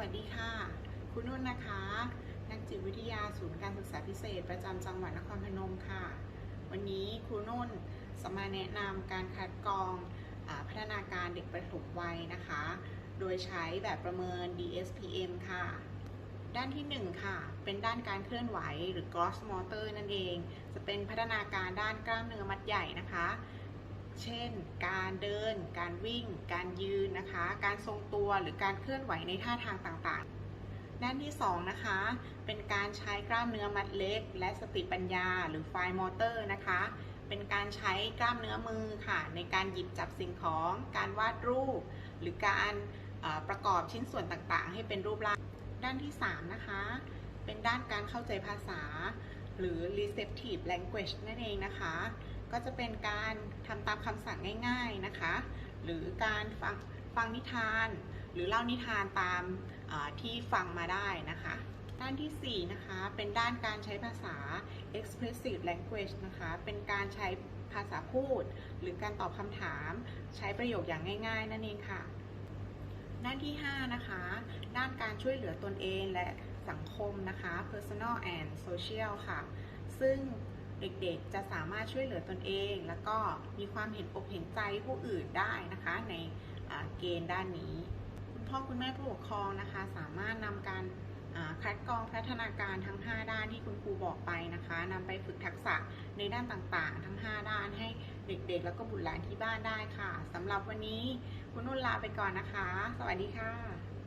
วัสดีค่ะ คุณนุ่นนะคะ นักจิตวิทยาศูนย์การศึกษาพิเศษ ประจำจังหวัดนครพนมค่ะ วันนี้ครูนุ่นจะมาแนะนำการคัดกรองอพัฒนาการเด็กประถมวัยนะคะ โดยใช้แบบประเมิน DSPM ค่ะ ด้านที่ 1 ค่ะ เป็นด้านการเคลื่อนไหวหรือ gross motor นั่นเอง จะเป็นพัฒนาการด้านกล้ามเนื้อมัดใหญ่นะคะ เช่น การเดิน การวิ่ง การยืนนะคะ การทรงตัวหรือการเคลื่อนไหวในท่าทางต่างๆ ด้านที่ 2 นะคะ เป็นการใช้กล้ามเนื้อมัดเล็ก และสติปัญญา หรือ fine motor นะคะ เป็นการใช้กล้ามเนื้อมือค่ะ ในการหยิบจับสิ่งของ การวาดรูป หรือการประกอบชิ้นส่วนต่างๆ ให้เป็นรูปร่าง ด้านที่ 3 นะคะ เป็นด้านการเข้าใจภาษา หรือ receptive language นั่นเองนะคะ ก็จะเป็นการทำตามคำสั่งง่ายๆนะคะ หรือการฟังฟังนิทาน หรือเล่านิทานตามที่ฟังมาได้นะคะด้านทีสี่ 4 นะคะ เป็นด้านการใช้ภาษา expressive language นะคะ เป็นการใช้ภาษาพูด หรือการตอบคำถาม ใช้ประโยคอย่างง่าย ๆ นั่นเองค่ะ ด้านที่ 5 นะคะ ด้านการช่วยเหลือตนเองและสังคมนะคะ personal and social ค่ะ ซึ่ง เด็กๆ จะสามารถช่วยเหลือตนเอง แล้วก็มีความเห็นอกเห็นใจผู้อื่นได้นะคะ ในเกณฑ์ด้านนี้ คุณพ่อคุณแม่ผู้ปกครองนะคะ สามารถนำการคัดกรองพัฒนาการทั้ง 5 ด้านที่คุณครูบอกไปนะคะนำไปฝึกทักษะในด้านต่างๆ ทั้ง 5 ด้านให้เด็กๆ แล้วก็บุตรหลานที่บ้านได้ค่ะสำหรับวันนี้คุณนุ่นลาไปก่อนนะคะ สวัสดีค่ะ